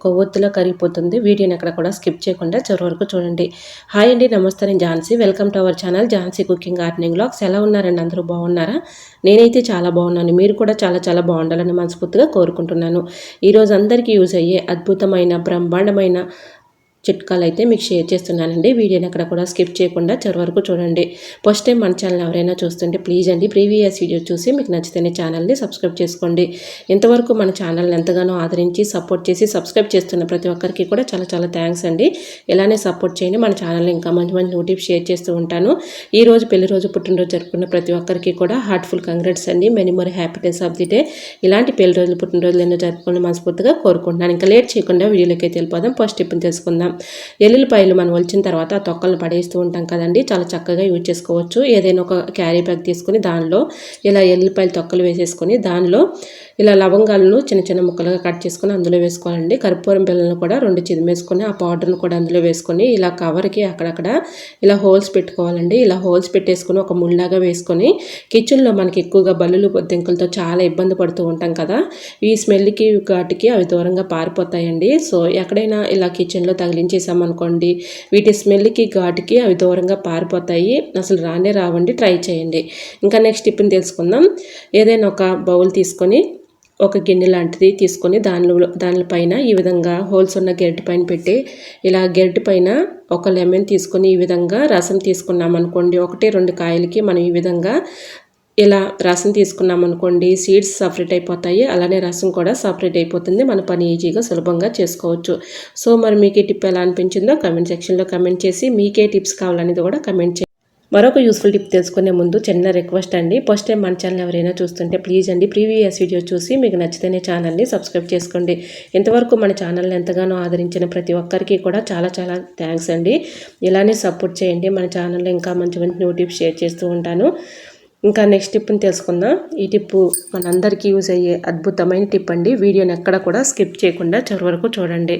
కొవ్వొత్తులో కరిగిపోతుంది. వీడియోని అక్కడ కూడా స్కిప్ చేయకుండా చివరి వరకు చూడండి. హాయ్ అండి నమస్తే నేను Jhansi. Welcome to our channel Jhansi cooking gardening blogs ఎలా ఉన్నారండి? అందరూ బాగున్నారా? నేనైతే చాలా బాగున్నాను. మీరు కూడా చాలా చాలా బాగుండాలని మనస్ఫూర్తిగా కోరుకుంటున్నాను. ఈరోజు అందరికీ యూజ్ అయ్యే అద్భుతమైన బ్రహ్మాండమైన చిట్కాలు అయితే మీకు షేర్ చేస్తున్నానండి. వీడియోని అక్కడ కూడా స్కిప్ చేయకుండా చివరి వరకు చూడండి. ఫస్ట్ టైం మన ఛానల్ ఎవరైనా చూస్తుంటే ప్లీజ్ అండి ప్రీవియస్ వీడియో చూసి మీకు నచ్చితేనే ఛానల్ని సబ్స్క్రైబ్ చేసుకోండి. ఇంతవరకు మన ఛానల్ని ఎంతగానో ఆదరించి సపోర్ట్ చేసి సబ్స్క్రైబ్ చేస్తున్న ప్రతి ఒక్కరికి కూడా చాలా చాలా థ్యాంక్స్ అండి. ఇలానే సపోర్ట్ చేయండి. మన ఛానల్ని ఇంకా మంచి మంచి నోటిఫ్ షేర్ చేస్తూ ఉంటాను. ఈ రోజు పెళ్ళి రోజు పుట్టినరోజు జరుపుకున్న ప్రతి ఒక్కరికి కూడా హార్ట్ఫుల్ కంగ్రాట్స్ అండి. Many more happiness of the day. ఇలాంటి పెళ్ళి రోజులు పుట్టినరోజులు ఎన్నో జరుపుకుని మనస్ఫూర్తిగా కోరుకుంటున్నాను. ఇంకా లేట్ చేయకుండా వీడియోలోకి అయితే వెళ్ళిపోదాం. ఫస్ట్ టిప్ని తెలుసుకుందాం. ఎల్లుల్లిపాయలు మనం ఒలిచిన తర్వాత ఆ తొక్కలను పడేస్తూ ఉంటాం కదండి. చాలా చక్కగా యూజ్ చేసుకోవచ్చు. ఏదైనా ఒక క్యారీ బ్యాగ్ తీసుకుని దానిలో ఇలా ఎల్లుల్లిపాయలు తొక్కలు వేసేసుకొని దానిలో ఇలా లవంగాలను చిన్న చిన్న ముక్కలుగా కట్ చేసుకుని అందులో వేసుకోవాలండి. కర్పూరం పిల్లలను కూడా రెండు చిదిమేసుకొని ఆ పౌడర్ను కూడా అందులో వేసుకొని ఇలా కవర్కి అక్కడక్కడ ఇలా హోల్స్ పెట్టుకోవాలండి. ఇలా హోల్స్ పెట్టేసుకొని ఒక ముళ్ళలాగా వేసుకొని కిచెన్లో మనకి ఎక్కువగా బల్లులు బొద్దింకలతో చాలా ఇబ్బంది పడుతూ ఉంటాం కదా ఈ స్మెల్కి వాటికి అవి దూరంగా పారిపోతాయండి. సో ఎక్కడైనా ఇలా కిచెన్లో తగిలించేసామనుకోండి వీటి స్మెల్కి ఘాటుకి అవి దూరంగా పారిపోతాయి. అసలు రానే రావండి ట్రై చేయండి. ఇంకా నెక్స్ట్ టిప్ని తెలుసుకుందాం. ఏదైనా ఒక బౌల్ తీసుకొని ఒక గిన్నె లాంటిది తీసుకొని దానిలో దానిపైన ఈ విధంగా హోల్స్ ఉన్న గెడ్డి పైన పెట్టి ఇలా గెడ్డి పైన ఒక లెమన్ తీసుకొని ఈ విధంగా రసం తీసుకున్నాం అనుకోండి. ఒకటి రెండు కాయలకి మనం ఈ విధంగా ఇలా రసం తీసుకున్నాం అనుకోండి. సీడ్స్ సపరేట్ అయిపోతాయి. అలానే రసం కూడా సపరేట్ అయిపోతుంది. మన పని ఈజీగా సులభంగా చేసుకోవచ్చు. సో మరి మీకు ఈ టిప్ ఎలా అనిపించిందో కమెంట్ సెక్షన్లో కమెంట్ చేసి మీకే టిప్స్ కావాలనేది కూడా కమెంట్ చేయండి. మరొక యూస్ఫుల్ టిప్ తెలుసుకునే ముందు చిన్న రిక్వెస్ట్ అండి. ఫస్ట్ టైం మన ఛానల్ ఎవరైనా చూస్తుంటే ప్లీజ్ అండి ప్రీవియస్ వీడియో చూసి మీకు నచ్చితేనే ఛానల్ని సబ్స్క్రైబ్ చేసుకోండి. ఇంతవరకు మన ఛానల్ని ఎంతగానో ఆదరించిన ప్రతి ఒక్కరికి కూడా చాలా చాలా థ్యాంక్స్ అండి. ఇలానే సపోర్ట్ చేయండి. మన ఛానల్లో ఇంకా మంచి మంచి నోటిఫ్ షేర్ చేస్తూ ఉంటాను. ఇంకా నెక్స్ట్ టిప్ని తెలుసుకుందాం. ఈ టిప్పు మనందరికీ యూజ్ అయ్యే అద్భుతమైన టిప్ అండి. వీడియోని ఎక్కడ కూడా స్కిప్ చేయకుండా చివరి వరకు చూడండి.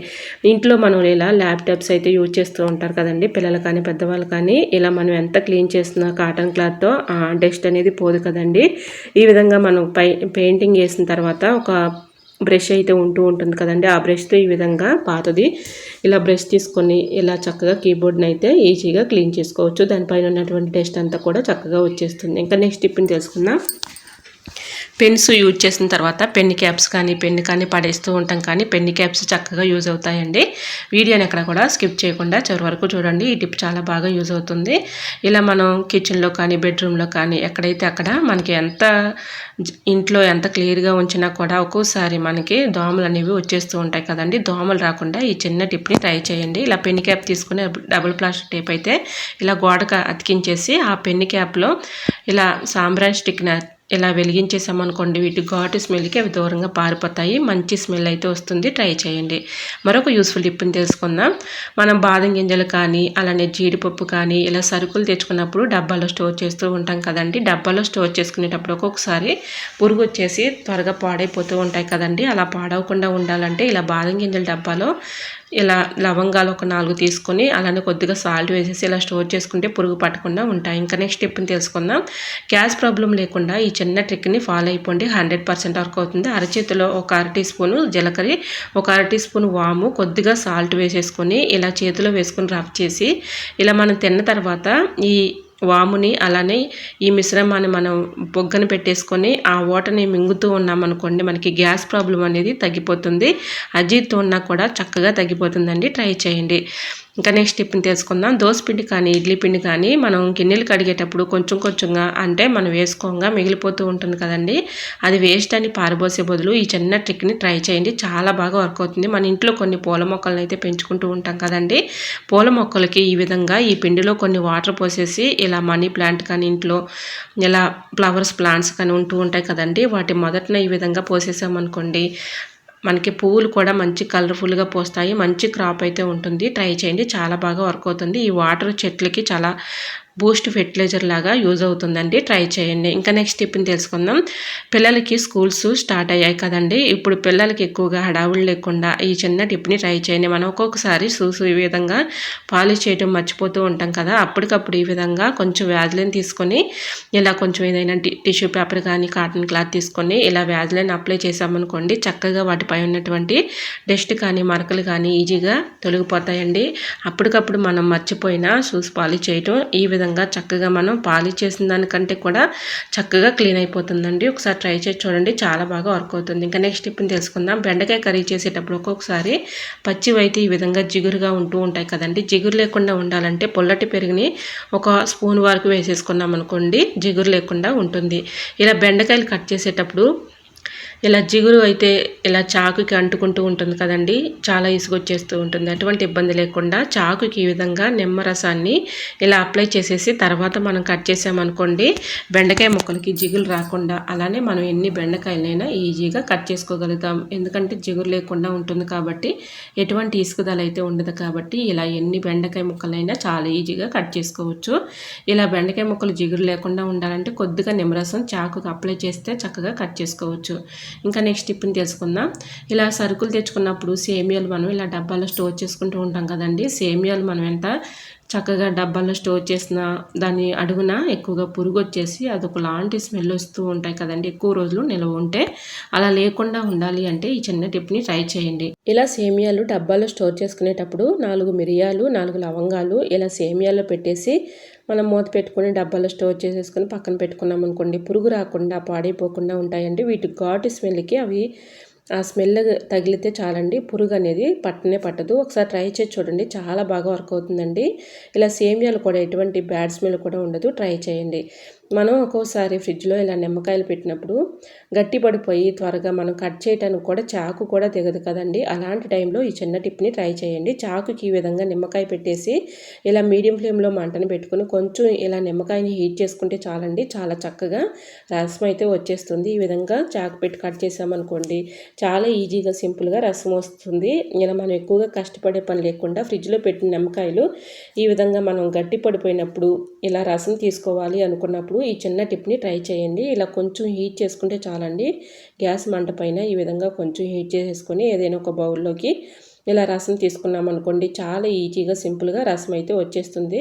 ఇంట్లో మనం ఇలా ల్యాప్టాప్స్ అయితే యూజ్ చేస్తూ ఉంటారు కదండి. పిల్లలు కానీ పెద్దవాళ్ళు కానీ ఇలా మనం ఎంత క్లీన్ చేస్తున్నా కాటన్ క్లాత్తో డస్ట్ అనేది పోదు కదండి. ఈ విధంగా మనం పై పెయింటింగ్ వేసిన తర్వాత ఒక బ్రష్ అయితే ఉంటూ ఉంటుంది కదండి. ఆ బ్రష్తో ఈ విధంగా పాతది. ఇలా బ్రష్ తీసుకొని ఇలా చక్కగా కీబోర్డ్ని అయితే ఈజీగా క్లీన్ చేసుకోవచ్చు. దానిపైన ఉన్నటువంటి టెస్ట్ అంతా కూడా చక్కగా వచ్చేస్తుంది. ఇంకా నెక్స్ట్ టిప్ని తెలుసుకుందాం. పెన్స్ యూజ్ చేసిన తర్వాత పెన్ క్యాప్స్ కానీ పెన్ కానీ పడేస్తూ ఉంటాం కానీ పెన్ క్యాప్స్ చక్కగా యూజ్ అవుతాయండి. వీడియోని ఎక్కడ కూడా స్కిప్ చేయకుండా చివరి వరకు చూడండి. ఈ టిప్ చాలా బాగా యూజ్ అవుతుంది. ఇలా మనం కిచెన్లో కానీ బెడ్రూమ్లో కానీ ఎక్కడైతే అక్కడ మనకి ఎంత ఇంట్లో ఎంత క్లియర్గా ఉంచినా కూడా ఒక్కోసారి మనకి దోమలు అనేవి వచ్చేస్తూ ఉంటాయి కదండి. దోమలు రాకుండా ఈ చిన్న టిప్ని ట్రై చేయండి. ఇలా పెన్ క్యాప్ తీసుకుని డబుల్ ప్లాస్టిక్ టేప్ అయితే ఇలా గోడక అతికించేసి ఆ పెన్ క్యాప్లో ఇలా సాంబ్రాన్ స్టిక్ ఇలా వెలిగించేసామనుకోండి వీటి ఘాటు స్మెల్కి అవి దూరంగా పారిపోతాయి. మంచి స్మెల్ అయితే వస్తుంది. ట్రై చేయండి. మరొక యూస్ఫుల్ టిప్ని తెలుసుకుందాం. మనం బాదం గింజలు కానీ అలానే జీడిపప్పు కానీ ఇలా సరుకులు తెచ్చుకున్నప్పుడు డబ్బాలో స్టోర్ చేస్తూ ఉంటాం కదండి. డబ్బాలో స్టోర్ చేసుకునేటప్పుడు ఒక్కొక్కసారి పురుగు వచ్చేసి త్వరగా పాడైపోతూ ఉంటాయి కదండి. అలా పాడవకుండా ఉండాలంటే ఇలా బాదం గింజల డబ్బాలో ఇలా లవంగాలు ఒక నాలుగు తీసుకొని అలానే కొద్దిగా సాల్ట్ వేసేసి ఇలా స్టోర్ చేసుకుంటే పురుగు పట్టకుండా ఉంటాయి. ఇంకా నెక్స్ట్ టిప్ని తెలుసుకుందాం. గ్యాస్ ప్రాబ్లం లేకుండా ఈ చిన్న ట్రిక్ని ఫాలో అయిపోండి. హండ్రెడ్ పర్సెంట్ వరకు అవుతుంది. అరచేతిలో ఒక అర టీ స్పూను జీలకర్ర ఒక అర టీ స్పూన్ వాము కొద్దిగా సాల్ట్ వేసేసుకొని ఇలా చేతిలో వేసుకొని రఫ్ చేసి ఇలా మనం తిన్న తర్వాత ఈ వాముని అలానే ఈ మిశ్రమాన్ని మనం బొగ్గను పెట్టేసుకొని ఆ ఓటని మింగుతూ ఉన్నామనుకోండి మనకి గ్యాస్ ప్రాబ్లం అనేది తగ్గిపోతుంది. అజీర్తో ఉన్నా కూడా చక్కగా తగ్గిపోతుందండి. ట్రై చేయండి. ఇంకా నెక్స్ట్ టిప్ని తెలుసుకుందాం దోశ పిండి కానీ ఇడ్లీ పిండి కానీ మనం గిన్నెలు కడిగేటప్పుడు కొంచెం కొంచెంగా అంటే మనం వేసుకోగా మిగిలిపోతూ ఉంటుంది కదండి. అది వేస్ట్ అని పారబోసే బదులు ఈ చిన్న ట్రిక్ని ట్రై చేయండి. చాలా బాగా వర్క్ అవుతుంది. మన ఇంట్లో కొన్ని పూల మొక్కలను అయితే పెంచుకుంటూ ఉంటాం కదండి. పూల మొక్కలకి ఈ విధంగా ఈ పిండిలో కొన్ని వాటర్ పోసేసి ఇలా మనీ ప్లాంట్ కానీ ఇంట్లో ఇలా ఫ్లవర్స్ ప్లాంట్స్ కానీ ఉంటూ ఉంటాయి కదండి. వాటి మొదటన ఈ విధంగా పోసేసామనుకోండి మనకి పువ్వులు కూడా మంచి కలర్ఫుల్గా పోస్తాయి. మంచి క్రాప్ అయితే ఉంటుంది. ట్రై చేయండి. చాలా బాగా వర్క్ అవుతుంది. ఈ వాటర్ చెట్లకి చాలా బూస్ట్ ఫెర్టిలైజర్ లాగా యూజ్ అవుతుందండి. ట్రై చేయండి. ఇంకా నెక్స్ట్ టిప్ని తెలుసుకుందాం. పిల్లలకి స్కూల్స్ స్టార్ట్ అయ్యాయి కదండి. ఇప్పుడు పిల్లలకి ఎక్కువగా హడావులు లేకుండా ఈ చిన్న టిప్ని ట్రై చేయండి. మనం ఒక్కొక్కసారి షూస్ ఈ విధంగా పాలిష్ చేయడం మర్చిపోతూ ఉంటాం కదా. అప్పటికప్పుడు ఈ విధంగా కొంచెం వ్యాధులను తీసుకొని ఇలా కొంచెం ఏదైనా టిష్యూ పేపర్ కానీ కాటన్ క్లాత్ తీసుకొని ఇలా వ్యాధులను అప్లై చేసామనుకోండి చక్కగా వాటిపై ఉన్నటువంటి డస్ట్ కానీ మరకలు కానీ ఈజీగా తొలగిపోతాయండి. అప్పటికప్పుడు మనం మర్చిపోయిన షూస్ పాలిష్ చేయటం ఈ విధంగా చక్కగా మనం పాలిష్ చేసిన దానికంటే కూడా చక్కగా క్లీన్ అయిపోతుందండి. ఒకసారి ట్రై చేసి చూడండి. చాలా బాగా వర్క్ అవుతుంది. ఇంకా నెక్స్ట్ టిప్ని తెలుసుకుందాం. బెండకాయ కర్రీ చేసేటప్పుడు ఒక్కొక్కసారి పచ్చివైతే ఈ విధంగా జిగురుగా ఉంటూ ఉంటాయి కదండి. జిగురు లేకుండా ఉండాలంటే పొల్లటి పెరుగుని ఒక స్పూన్ వరకు వేసేసుకున్నాం అనుకోండి జిగురు లేకుండా ఉంటుంది. ఇలా బెండకాయలు కట్ చేసేటప్పుడు ఇలా జిగురు అయితే ఇలా చాకుకి అంటుకుంటూ ఉంటుంది కదండి చాలా ఇసుగొచ్చేస్తూ ఉంటుంది. అటువంటి ఇబ్బంది లేకుండా చాకుకి ఈ విధంగా నిమ్మరసాన్ని ఇలా అప్లై చేసేసి తర్వాత మనం కట్ చేసామనుకోండి బెండకాయ ముక్కలకి జిగులు రాకుండా అలానే మనం ఎన్ని బెండకాయలైనా ఈజీగా కట్ చేసుకోగలుగుతాం. ఎందుకంటే జిగురు లేకుండా ఉంటుంది కాబట్టి ఎటువంటి ఇసుకుదల అయితే ఉండదు కాబట్టి ఇలా ఎన్ని బెండకాయ ముక్కలైనా చాలా ఈజీగా కట్ చేసుకోవచ్చు. ఇలా బెండకాయ ముక్కలు జిగురు లేకుండా ఉండాలంటే కొద్దిగా నిమ్మరసం చాకుకి అప్లై చేస్తే చక్కగా కట్ చేసుకోవచ్చు. ఇంకా నెక్స్ట్ టిప్ని తెలుసుకుందాం. ఇలా సరుకులు తెచ్చుకున్నప్పుడు సేమియాలు మనం ఇలా డబ్బాలో స్టోర్ చేసుకుంటూ ఉంటాం కదండి. సేమియాలు మనం ఎంత చక్కగా డబ్బాల్లో స్టోర్ చేసిన దాని అడుగున ఎక్కువగా పురుగు వచ్చేసి అదొక లాంటి స్మెల్ వస్తూ ఉంటాయి కదండి. ఎక్కువ రోజులు నిల్వ ఉంటే అలా లేకుండా ఉండాలి అంటే ఈ చిన్న టిప్ని ట్రై చేయండి. ఇలా సేమియాలు డబ్బాలో స్టోర్ చేసుకునేటప్పుడు నాలుగు మిరియాలు నాలుగు లవంగాలు ఇలా సేమియాలో పెట్టేసి మనం మూత పెట్టుకుని డబ్బాలో స్టోర్ చేసేసుకుని పక్కన పెట్టుకున్నాం అనుకోండి పురుగు రాకుండా పాడైపోకుండా ఉంటాయండి. వీటి ఘాటు స్మెల్కి అవి ఆ స్మెల్ తగిలితే చాలండి. పురుగు అనేది పట్టనే పట్టదు. ఒకసారి ట్రై చేసి చూడండి. చాలా బాగా వర్క్ అవుతుందండి. ఇలా సేమియాలు కూడా ఎటువంటి బ్యాడ్ స్మెల్ కూడా ఉండదు. ట్రై చేయండి. మనం ఒక్కోసారి ఫ్రిడ్జ్లో ఇలా నిమ్మకాయలు పెట్టినప్పుడు గట్టి పడిపోయి త్వరగా మనం కట్ చేయడానికి కూడా చాకు కూడా దిగదు కదండి. అలాంటి టైంలో ఈ చిన్న టిప్ని ట్రై చేయండి. చాకుకి ఈ విధంగా నిమ్మకాయ పెట్టేసి ఇలా మీడియం ఫ్లేమ్లో మంటను పెట్టుకుని కొంచెం ఇలా నిమ్మకాయని హీట్ చేసుకుంటే చాలండి. చాలా చక్కగా రసం అయితే వచ్చేస్తుంది. ఈ విధంగా చాకు పెట్టి కట్ చేసామనుకోండి చాలా ఈజీగా సింపుల్గా రసం వస్తుంది. ఇలా మనం ఎక్కువగా కష్టపడే పని లేకుండా ఫ్రిడ్జ్లో పెట్టిన నిమ్మకాయలు ఈ విధంగా మనం గట్టి పడిపోయినప్పుడు ఇలా రసం తీసుకోవాలి అనుకున్నప్పుడు ఈ చిన్న టిప్ని ట్రై చేయండి. ఇలా కొంచెం హీట్ చేసుకుంటే చాలండి. గ్యాస్ మంట పైన ఈ విధంగా కొంచెం హీట్ చేసేసుకొని ఏదైనా ఒక బౌల్లోకి ఇలా రసం తీసుకున్నాం అనుకోండి చాలా ఈజీగా సింపుల్గా రసం అయితే వచ్చేస్తుంది.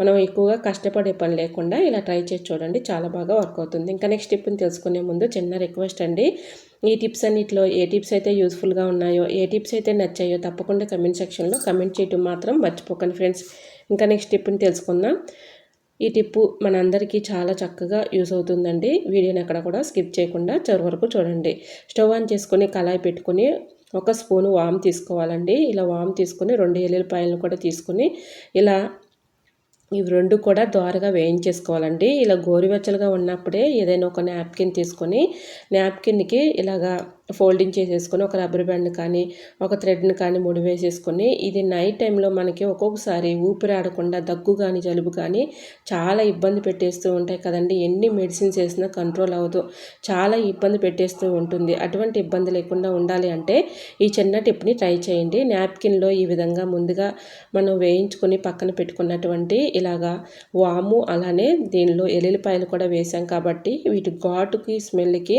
మనం ఎక్కువగా కష్టపడే పని లేకుండా ఇలా ట్రై చేసి చూడండి. చాలా బాగా వర్క్ అవుతుంది. ఇంకా నెక్స్ట్ టిప్ని తెలుసుకునే ముందు చిన్న రిక్వెస్ట్ అండి. ఈ టిప్స్ అన్నిటిలో ఏ టిప్స్ అయితే యూస్ఫుల్గా ఉన్నాయో ఏ టిప్స్ అయితే నచ్చాయో తప్పకుండా కమెంట్ సెక్షన్లో కమెంట్ చేయటం మాత్రం మర్చిపోకండి ఫ్రెండ్స్. ఇంకా నెక్స్ట్ టిప్ని తెలుసుకుందాం. ఈ టిప్పు మనందరికీ చాలా చక్కగా యూస్ అవుతుందండి. వీడియోని ఎక్కడ కూడా స్కిప్ చేయకుండా చివరి వరకు చూడండి. స్టవ్ ఆన్ చేసుకొని కళాయి పెట్టుకొని ఒక స్పూను వామ్ తీసుకోవాలండి. ఇలా వామ్ తీసుకొని రెండు ఎల్లుల్లిపాయలను కూడా తీసుకొని ఇలా ఇవి రెండు కూడా దోరగా వేయించేసుకోవాలండి. ఇలా గోరువెచ్చలుగా ఉన్నప్పుడే ఏదైనా ఒక నాప్కిన్ తీసుకొని నాప్కిన్కి ఇలాగా ఫోల్డింగ్ చేసేసుకొని ఒక రబ్బర్ బ్యాండ్ కానీ ఒక థ్రెడ్ని కానీ ముడి వేసేసుకొని ఇది నైట్ టైంలో మనకి ఒక్కొక్కసారి ఊపిరి ఆడకుండా దగ్గు కానీ జలుబు కానీ చాలా ఇబ్బంది పెట్టేస్తూ ఉంటాయి కదండి. ఎన్ని మెడిసిన్స్ వేసినా కంట్రోల్ అవ్వదు. చాలా ఇబ్బంది పెట్టేస్తూ ఉంటుంది. అటువంటి ఇబ్బంది లేకుండా ఉండాలి అంటే ఈ చిన్న టిప్ని ట్రై చేయండి. నాప్కిన్లో ఈ విధంగా ముందుగా మనం వేయించుకొని పక్కన పెట్టుకున్నటువంటి ఇలాగా వాము అలానే దీనిలో ఎల్లుల్లిపాయలు కూడా వేసాం కాబట్టి వీటి ఘాటుకి స్మెల్కి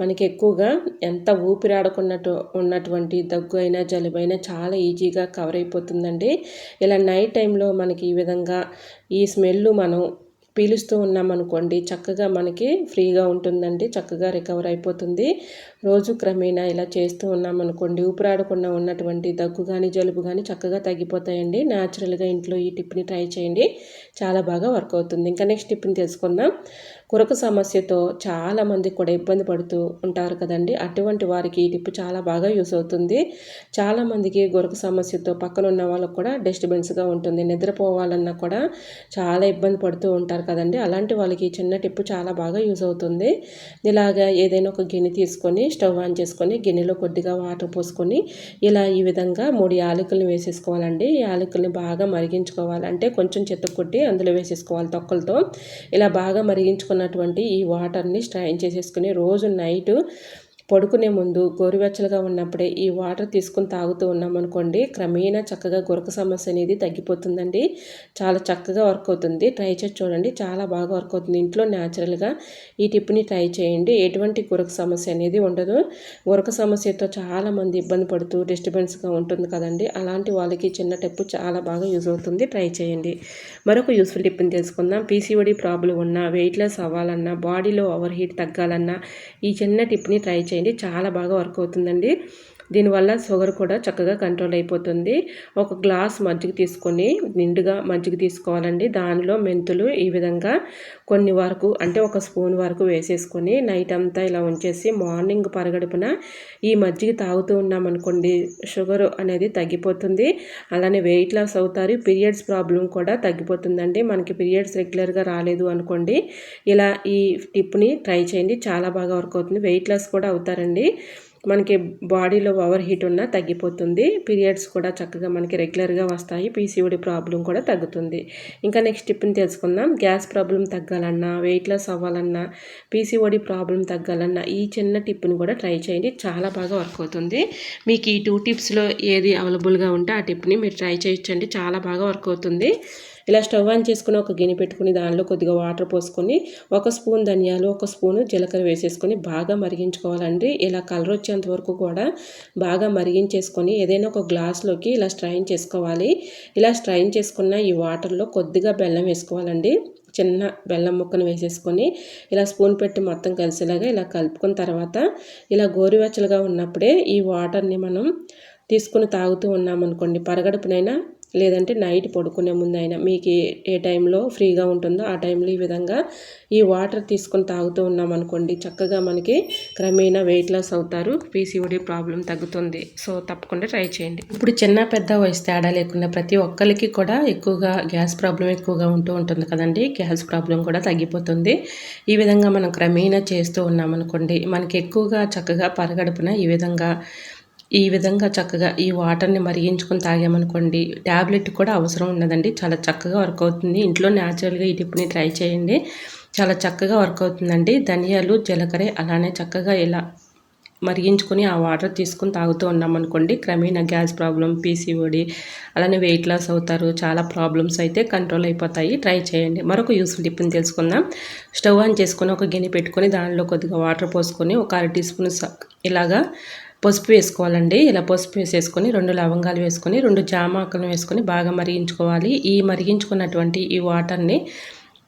మనకి ఎక్కువగా ఎంత ఊపిరాడకున్నట్టు ఉన్నటువంటి దగ్గు అయినా జలుబైనా చాలా ఈజీగా కవర్ అయిపోతుందండి. ఇలా నైట్ టైంలో మనకి ఈ విధంగా ఈ స్మెల్ మనం పీలుస్తూ ఉన్నామనుకోండి చక్కగా మనకి ఫ్రీగా ఉంటుందండి చక్కగా రికవర్ అయిపోతుంది. రోజు క్రమేణా ఇలా చేస్తూ ఉన్నామనుకోండి ఊపిరాడకుండా ఉన్నటువంటి దగ్గు కానీ జలుబు కానీ చక్కగా తగ్గిపోతాయండి. న్యాచురల్గా ఇంట్లో ఈ టిప్ని ట్రై చేయండి. చాలా బాగా వర్క్ అవుతుంది. ఇంకా నెక్స్ట్ టిప్ని తెలుసుకుందాం. కొరకు సమస్యతో చాలామంది కూడా ఇబ్బంది పడుతూ ఉంటారు కదండి. అటువంటి వారికి ఈ టిప్ చాలా బాగా యూస్ అవుతుంది. చాలామందికి గొరక సమస్యతో పక్కన ఉన్న వాళ్ళకు కూడా డిస్టర్బెన్స్గా ఉంటుంది. నిద్రపోవాలన్నా కూడా చాలా ఇబ్బంది పడుతూ ఉంటారు కదండి. అలాంటి వాళ్ళకి చిన్న టిప్ చాలా బాగా యూస్ అవుతుంది. ఇలాగా ఏదైనా ఒక గిన్నె తీసుకొని స్టవ్ ఆన్ చేసుకొని గిన్నెలో కొద్దిగా వాటర్ పోసుకొని ఇలా ఈ విధంగా మూడు యాలకులను వేసేసుకోవాలండి. యాలకుల్ని బాగా మరిగించుకోవాలి. అంటే కొంచెం చెత్త కొట్టి అందులో వేసేసుకోవాలి తొక్కలతో. ఇలా బాగా మరిగించుకున్నటువంటి ఈ వాటర్ని స్ట్రైన్ చేసేసుకుని రోజు నైట్ పడుకునే ముందు గోరువెచ్చలుగా ఉన్నప్పుడే ఈ వాటర్ తీసుకుని తాగుతూ ఉన్నాం అనుకోండి క్రమేణా చక్కగా గురక సమస్య అనేది తగ్గిపోతుందండి. చాలా చక్కగా వర్క్ అవుతుంది. ట్రై చేసి చూడండి. చాలా బాగా వర్క్ అవుతుంది. ఇంట్లో న్యాచురల్గా ఈ టిప్ని ట్రై చేయండి. ఎటువంటి గురక సమస్య అనేది ఉండదు. గురక సమస్యతో చాలామంది ఇబ్బంది పడుతూ డిస్టర్బెన్స్గా ఉంటుంది కదండి. అలాంటి వాళ్ళకి చిన్న టిప్ చాలా బాగా యూజ్ అవుతుంది. ట్రై చేయండి. మరొక యూస్ఫుల్ టిప్ని తెలుసుకుందాం. పీసీఓడి ప్రాబ్లం ఉన్నా వెయిట్ లెస్ అవ్వాలన్నా బాడీలో ఓవర్ హీట్ తగ్గాలన్నా ఈ చిన్న టిప్ని ట్రై చేయండి చాలా బాగా వర్క్ అవుతుందండి దీనివల్ల షుగర్ కూడా చక్కగా కంట్రోల్ అయిపోతుంది. ఒక గ్లాస్ మజ్జిగ తీసుకొని నిండుగా మజ్జిగ తీసుకోవాలండి. దానిలో మెంతులు ఈ విధంగా కొన్ని వరకు అంటే ఒక స్పూన్ వరకు వేసేసుకొని నైట్ అంతా ఇలా ఉంచేసి మార్నింగ్ పరగడుపున ఈ మజ్జిగ తాగుతూ ఉన్నామనుకోండి షుగర్ అనేది తగ్గిపోతుంది. అలానే వెయిట్ లాస్ అవుతారు. పీరియడ్స్ ప్రాబ్లం కూడా తగ్గిపోతుందండి. మనకి పీరియడ్స్ రెగ్యులర్గా రాలేదు అనుకోండి ఇలా ఈ టిప్ని ట్రై చేయండి. చాలా బాగా వర్క్ అవుతుంది. వెయిట్ లాస్ కూడా అవుతారండి. మనకి బాడీలో ఓవర్ హీట్ ఉన్నా తగ్గిపోతుంది. పీరియడ్స్ కూడా చక్కగా మనకి రెగ్యులర్గా వస్తాయి. పీసీఓడి ప్రాబ్లం కూడా తగ్గుతుంది. ఇంకా నెక్స్ట్ టిప్ని తెలుసుకుందాం. గ్యాస్ ప్రాబ్లం తగ్గాలన్నా వెయిట్ లాస్ అవ్వాలన్నా పీసీఓడి ప్రాబ్లం తగ్గాలన్నా ఈ చిన్న టిప్ని కూడా ట్రై చేయండి. చాలా బాగా వర్క్ అవుతుంది. మీకు ఈ టూ టిప్స్లో ఏది అవైలబుల్గా ఉంటే ఆ టిప్ని మీరు ట్రై చేయొచ్చండి. చాలా బాగా వర్క్ అవుతుంది. ఇలా స్టవ్ ఆన్ చేసుకుని ఒక గిన్నె పెట్టుకుని దానిలో కొద్దిగా వాటర్ పోసుకొని ఒక స్పూన్ ధనియాలు ఒక స్పూను జీలకర్ర వేసేసుకొని బాగా మరిగించుకోవాలండి. ఇలా కలర్ వచ్చేంత వరకు కూడా బాగా మరిగించేసుకొని ఏదైనా ఒక గ్లాస్లోకి ఇలా స్ట్రైన్ చేసుకోవాలి. ఇలా స్ట్రైన్ చేసుకున్న ఈ వాటర్లో కొద్దిగా బెల్లం వేసుకోవాలండి. చిన్న బెల్లం ముక్కను వేసేసుకొని ఇలా స్పూన్ పెట్టి మొత్తం కలిసేలాగా ఇలా కలుపుకున్న తర్వాత ఇలా గోరువెచ్చలుగా ఉన్నప్పుడే ఈ వాటర్ని మనం తీసుకుని తాగుతూ ఉన్నామనుకోండి పరగడుపునైనా లేదంటే నైట్ పడుకునే ముందైనా మీకు ఏ టైంలో ఫ్రీగా ఉంటుందో ఆ టైంలో ఈ విధంగా ఈ వాటర్ తీసుకొని తాగుతూ ఉన్నాం అనుకోండి చక్కగా మనకి క్రమేణా వెయిట్ లాస్ అవుతారు పీసీఓడి ప్రాబ్లం తగ్గుతుంది. సో తప్పకుండా ట్రై చేయండి. ఇప్పుడు చిన్న పెద్ద వయసు తేడా లేకుండా ప్రతి ఒక్కరికి కూడా ఎక్కువగా గ్యాస్ ప్రాబ్లం ఎక్కువగా ఉంటూ ఉంటుంది కదండి. గ్యాస్ ప్రాబ్లం కూడా తగ్గిపోతుంది. ఈ విధంగా మనం క్రమేణా చేస్తూ ఉన్నాం అనుకోండి మనకి ఎక్కువగా చక్కగా పరగడుపున ఈ విధంగా ఈ విధంగా చక్కగా ఈ వాటర్ని మరిగించుకొని తాగామనుకోండి ట్యాబ్లెట్ కూడా అవసరం ఉండదండి. చాలా చక్కగా వర్క్ అవుతుంది. ఇంట్లో న్యాచురల్గా ఈ టిప్ని ట్రై చేయండి. చాలా చక్కగా వర్క్ అవుతుందండి. ధనియాలు జీలకర్ర అలానే చక్కగా ఇలా మరిగించుకొని ఆ వాటర్ తీసుకొని తాగుతూ ఉన్నామనుకోండి క్రమేణా గ్యాస్ ప్రాబ్లం పీసీఓడి అలానే వెయిట్ లాస్ అవుతారు. చాలా ప్రాబ్లమ్స్ అయితే కంట్రోల్ అయిపోతాయి. ట్రై చేయండి. మరొక యూస్ఫుల్ టిప్ని తెలుసుకుందాం. స్టవ్ ఆన్ చేసుకొని ఒక గిన్నె పెట్టుకొని దానిలో కొద్దిగా వాటర్ పోసుకొని ఒక అర టీ స్పూన్ ఇలాగా పసుపు వేసుకోవాలండి. ఇలా పసుపు వేసేసుకొని రెండు లవంగాలు వేసుకొని రెండు జామాకులను వేసుకొని బాగా మరిగించుకోవాలి. ఈ మరిగించుకున్నటువంటి ఈ వాటర్ని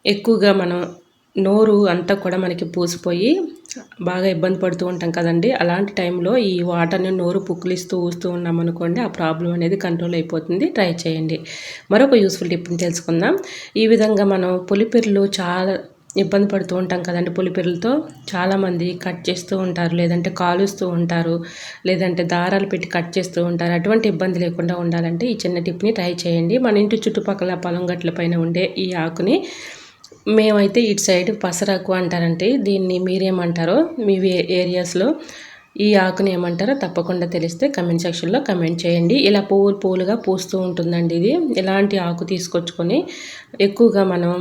ఎక్కువగా మనం నోరు అంతా కూడా మనకి పూసిపోయి బాగా ఇబ్బంది పడుతూ ఉంటాం కదండి. అలాంటి టైంలో ఈ వాటర్ని నోరు పుక్కిలిస్తూ ఊస్తూ ఉన్నాం అనుకోండి ఆ ప్రాబ్లం అనేది కంట్రోల్ అయిపోతుంది. ట్రై చేయండి. మరొక యూస్ఫుల్ టిప్ని తెలుసుకుందాం. ఈ విధంగా మనం పులిపిర్లు చాలా ఇబ్బంది పడుతూ ఉంటాం కదండి పులిపిల్లలతో చాలామంది కట్ చేస్తూ ఉంటారు లేదంటే కాలుస్తూ ఉంటారు లేదంటే దారాలు పెట్టి కట్ చేస్తూ ఉంటారు. అటువంటి ఇబ్బంది లేకుండా ఉండాలంటే ఈ చిన్న టిప్ని ట్రై చేయండి. మన ఇంటి చుట్టుపక్కల పొలం గట్ల పైన ఉండే ఈ ఆకుని మేమైతే ఇటు సైడ్ పసరాకు అంటారంటే దీన్ని మీరేమంటారో మీ ఏరియాస్లో ఈ ఆకుని ఏమంటారో తప్పకుండా తెలిస్తే కమెంట్ సెక్షన్లో కమెంట్ చేయండి. ఇలా పువ్వులు పువ్వులుగా పూస్తూ ఉంటుందండి ఇది. ఇలాంటి ఆకు తీసుకొచ్చుకొని ఎక్కువగా మనం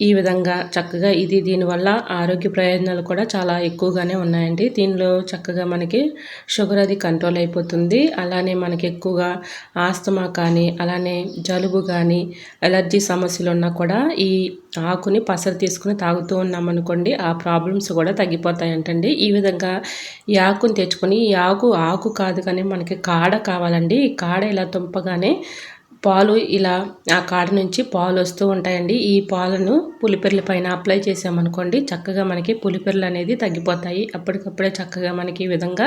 ఈ విధంగా చక్కగా ఇది దీనివల్ల ఆరోగ్య ప్రయోజనాలు కూడా చాలా ఎక్కువగానే ఉన్నాయండి. దీనిలో చక్కగా మనకి షుగర్ అది కంట్రోల్ అయిపోతుంది. అలానే మనకి ఎక్కువగా ఆస్తమా కానీ అలానే జలుబు కానీ ఎలర్జీ సమస్యలు ఉన్నా కూడా ఈ ఆకుని పసరు తీసుకుని తాగుతూ ఉన్నామనుకోండి ఆ ప్రాబ్లమ్స్ కూడా తగ్గిపోతాయంటండి. ఈ విధంగా ఈ ఆకుని తెచ్చుకొని ఈ ఆకు ఆకు కాదు కానీ మనకి కాడ కావాలండి. ఈ కాడ ఇలా తుంపగానే పాలు ఇలా ఆ కాడ నుంచి పాలు వస్తూ ఉంటాయండి. ఈ పాలను పులిపెర్ల పైన అప్లై చేసామనుకోండి చక్కగా మనకి పులిపెర్లు అనేది తగ్గిపోతాయి. అప్పటికప్పుడే చక్కగా మనకి ఈ విధంగా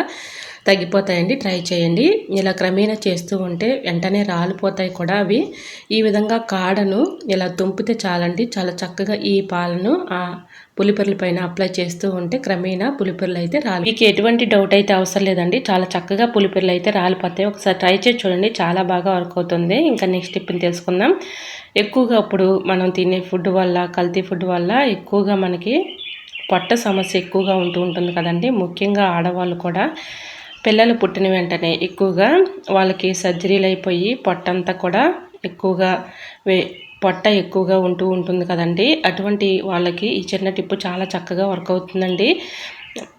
తగ్గిపోతాయండి. ట్రై చేయండి. ఇలా క్రమేణా చేస్తూ ఉంటే వెంటనే రాలిపోతాయి కూడా అవి. ఈ విధంగా కాడను ఇలా తుంపితే చాలండి. చాలా చక్కగా ఈ పాలను పులిపెర్ల పైన అప్లై చేస్తూ ఉంటే క్రమేణా పులిపెర్లు అయితే రాలి. మీకు ఎటువంటి డౌట్ అయితే అవసరం లేదండి. చాలా చక్కగా పులిపెర్లు అయితే రాలిపోతాయి. ఒకసారి ట్రై చేసి చూడండి. చాలా బాగా వర్క్ అవుతుంది. ఇంకా నెక్స్ట్ టిప్ని తెలుసుకుందాం. ఎక్కువగా ఇప్పుడు మనం తినే ఫుడ్ వల్ల కల్తీ ఫుడ్ వల్ల ఎక్కువగా మనకి పొట్ట సమస్య ఎక్కువగా ఉంటూ ఉంటుంది కదండి. ముఖ్యంగా ఆడవాళ్ళు కూడా పిల్లలు పుట్టిన వెంటనే ఎక్కువగా వాళ్ళకి సర్జరీలు అయిపోయి పొట్టంతా కూడా ఎక్కువగా వే పొట్ట ఎక్కువగా ఉంటూ ఉంటుంది కదండి. అటువంటి వాళ్ళకి ఈ చిన్న టిప్పు చాలా చక్కగా వర్క్ అవుతుందండి.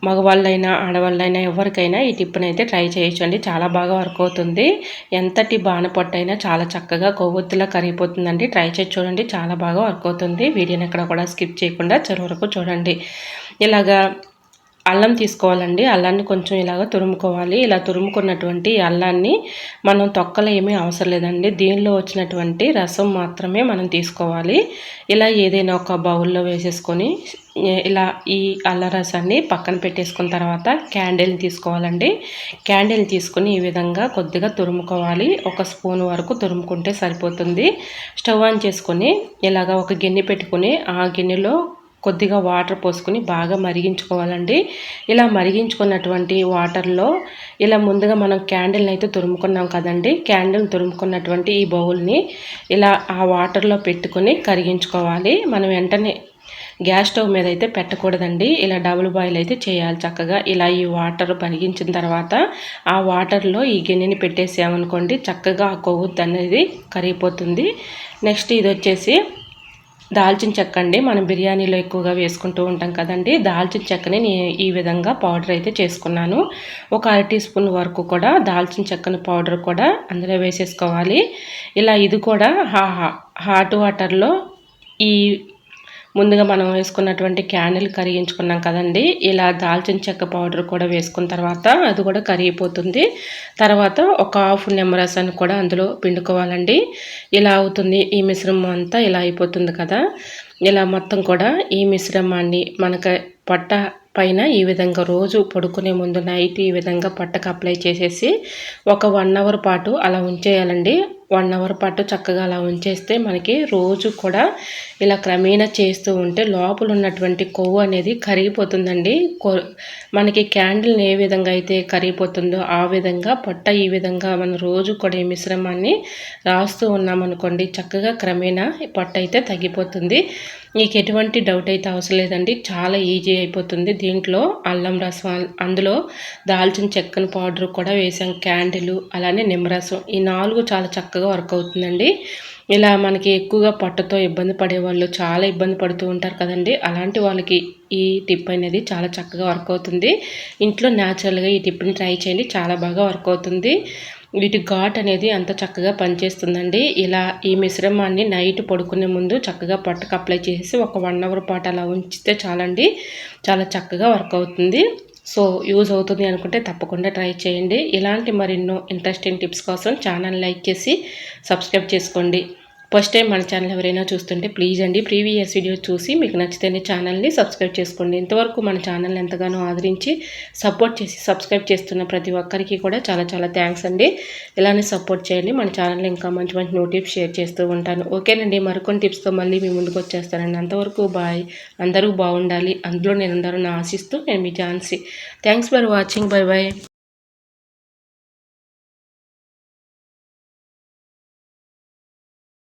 మగవాళ్ళైనా ఆడవాళ్ళైనా ఎవరికైనా ఈ టిప్పునైతే అయితే ట్రై చేయొచ్చండి. చాలా బాగా వర్క్ అవుతుంది. ఎంతటి బాణపట్టైనా చాలా చక్కగా కొవ్వొత్తులా కరిగిపోతుందండి. ట్రై చేసి చూడండి. చాలా బాగా వర్క్ అవుతుంది. వీడియోని ఎక్కడ కూడా స్కిప్ చేయకుండా చివరి వరకు చూడండి. ఇలాగా అల్లం తీసుకోవాలండి. అల్లాన్ని కొంచెం ఇలాగ తురుముకోవాలి. ఇలా తురుముకున్నటువంటి అల్లాన్ని మనం తొక్కలు ఏమీ అవసరం లేదండి. దీనిలో వచ్చినటువంటి రసం మాత్రమే మనం తీసుకోవాలి. ఇలా ఏదైనా ఒక బౌల్లో వేసేసుకొని ఇలా ఈ అల్ల రసాన్ని పక్కన పెట్టేసుకున్న తర్వాత క్యాండిల్ని తీసుకోవాలండి. క్యాండిల్ తీసుకొని ఈ విధంగా కొద్దిగా తురుముకోవాలి. ఒక స్పూన్ వరకు తురుముకుంటే సరిపోతుంది. స్టవ్ ఆన్ చేసుకొని ఇలాగ ఒక గిన్నె పెట్టుకొని ఆ గిన్నెలో కొద్దిగా వాటర్ పోసుకొని బాగా మరిగించుకోవాలండి. ఇలా మరిగించుకున్నటువంటి వాటర్లో ఇలా ముందుగా మనం క్యాండిల్ని అయితే తురుముకున్నాం కదండి. క్యాండిల్ తురుముకున్నటువంటి ఈ బౌల్ని ఇలా ఆ వాటర్లో పెట్టుకొని కరిగించుకోవాలి. మనం వెంటనే గ్యాస్ స్టవ్ మీద అయితే పెట్టకూడదండి. ఇలా డబుల్ బాయిల్ అయితే చేయాలి చక్కగా. ఇలా ఈ వాటర్ పరిగించిన తర్వాత ఆ వాటర్లో ఈ గిన్నెని పెట్టేసామనుకోండి చక్కగా ఆ కొవ్వొద్దు అనేది కరిగిపోతుంది. నెక్స్ట్ ఇది వచ్చేసి దాల్చిన చెక్క అండి మనం బిర్యానీలో ఎక్కువగా వేసుకుంటూ ఉంటాం కదండి. దాల్చిన చెక్కని నేను ఈ విధంగా పౌడర్ అయితే చేసుకున్నాను. ఒక అర టీ స్పూన్ వరకు కూడా దాల్చిన చెక్కని పౌడర్ కూడా అందులో వేసేసుకోవాలి. ఇలా ఇది కూడా హాట్ వాటర్లో ఈ ముందుగా మనం వేసుకున్నటువంటి క్యాండిల్ కరిగించుకున్నాం కదండి. ఇలా దాల్చిన చెక్క పౌడర్ కూడా వేసుకున్న తర్వాత అది కూడా కరిగిపోతుంది. తర్వాత ఒక హాఫ్ నిమ్మరసాన్ని కూడా అందులో పిండుకోవాలండి. ఇలా అవుతుంది ఈ మిశ్రమం అంతా ఇలా అయిపోతుంది కదా. ఇలా మొత్తం కూడా ఈ మిశ్రమాన్ని మనకు పట్ట పైన ఈ విధంగా రోజు పడుకునే ముందు నైట్ ఈ విధంగా పట్టకు అప్లై చేసేసి ఒక వన్ అవర్ పాటు అలా ఉంచేయాలండి. వన్ అవర్ పాటు చక్కగా అలా ఉంచేస్తే మనకి రోజు కూడా ఇలా క్రమేణా చేస్తూ ఉంటే లోపల ఉన్నటువంటి కొవ్వు అనేది కరిగిపోతుందండి. మనకి క్యాండిల్ని ఏ విధంగా అయితే కరిగిపోతుందో ఆ విధంగా పొట్ట ఈ విధంగా మనం రోజు కూడా ఈ మిశ్రమాన్ని రాస్తూ ఉన్నామనుకోండి చక్కగా క్రమేణా పొట్ట అయితే తగ్గిపోతుంది. మీకు ఎటువంటి డౌట్ అయితే అవసరం లేదండి చాలా ఈజీ అయిపోతుంది. దీంట్లో అల్లం రసం అందులో దాల్చిన చెక్కను పౌడర్ కూడా వేసాం క్యాండిల్ అలానే నిమ్మరసం. ఈ నాలుగు చాలా చక్కగా చక్కగా వర్క్ అవుతుందండి. ఇలా మనకి ఎక్కువగా పొట్టతో ఇబ్బంది పడే వాళ్ళు చాలా ఇబ్బంది పడుతూ ఉంటారు కదండి. అలాంటి వాళ్ళకి ఈ టిప్ అనేది చాలా చక్కగా వర్క్ అవుతుంది. ఇంట్లో న్యాచురల్గా ఈ టిప్ని ట్రై చేయండి. చాలా బాగా వర్క్ అవుతుంది. వీటి ఘాట్ అనేది అంత చక్కగా పనిచేస్తుందండి. ఇలా ఈ మిశ్రమాన్ని నైట్ పడుకునే ముందు చక్కగా పట్టుకు అప్లై చేసి ఒక వన్ అవర్ పాటు అలా ఉంచితే చాలండి. చాలా చక్కగా వర్క్ అవుతుంది. సో యూజ్ అవుతుంది అనుకుంటే తప్పకుండా ట్రై చేయండి. ఇలాంటి మరెన్నో ఇంట్రెస్టింగ్ టిప్స్ కోసం ఛానల్ లైక్ చేసి సబ్స్క్రైబ్ చేసుకోండి. ఫస్ట్ టైం మన ఛానల్ ఎవరైనా చూస్తుంటే ప్లీజ్ అండి ప్రీవియస్ వీడియో చూసి మీకు నచ్చితేనే ఛానల్ని సబ్స్క్రైబ్ చేసుకోండి. ఇంతవరకు మన ఛానల్ ఎంతగానో ఆదరించి సపోర్ట్ చేసి సబ్స్క్రైబ్ చేస్తున్న ప్రతి ఒక్కరికి కూడా చాలా చాలా థ్యాంక్స్ అండి. ఇలానే సపోర్ట్ చేయండి. మన ఛానల్ ఇంకా మంచి మంచి నోటిఫ్ షేర్ చేస్తూ ఉంటాను. ఓకేనండి మరికొన్ని టిప్స్తో మళ్ళీ మీ ముందుకు వచ్చేస్తానండి. అంతవరకు బాయ్ అందరూ బాగుండాలి. అందులో నేను అందరూ ఆశిస్తూ నేను మీ Jhansi thanks for watching bye bye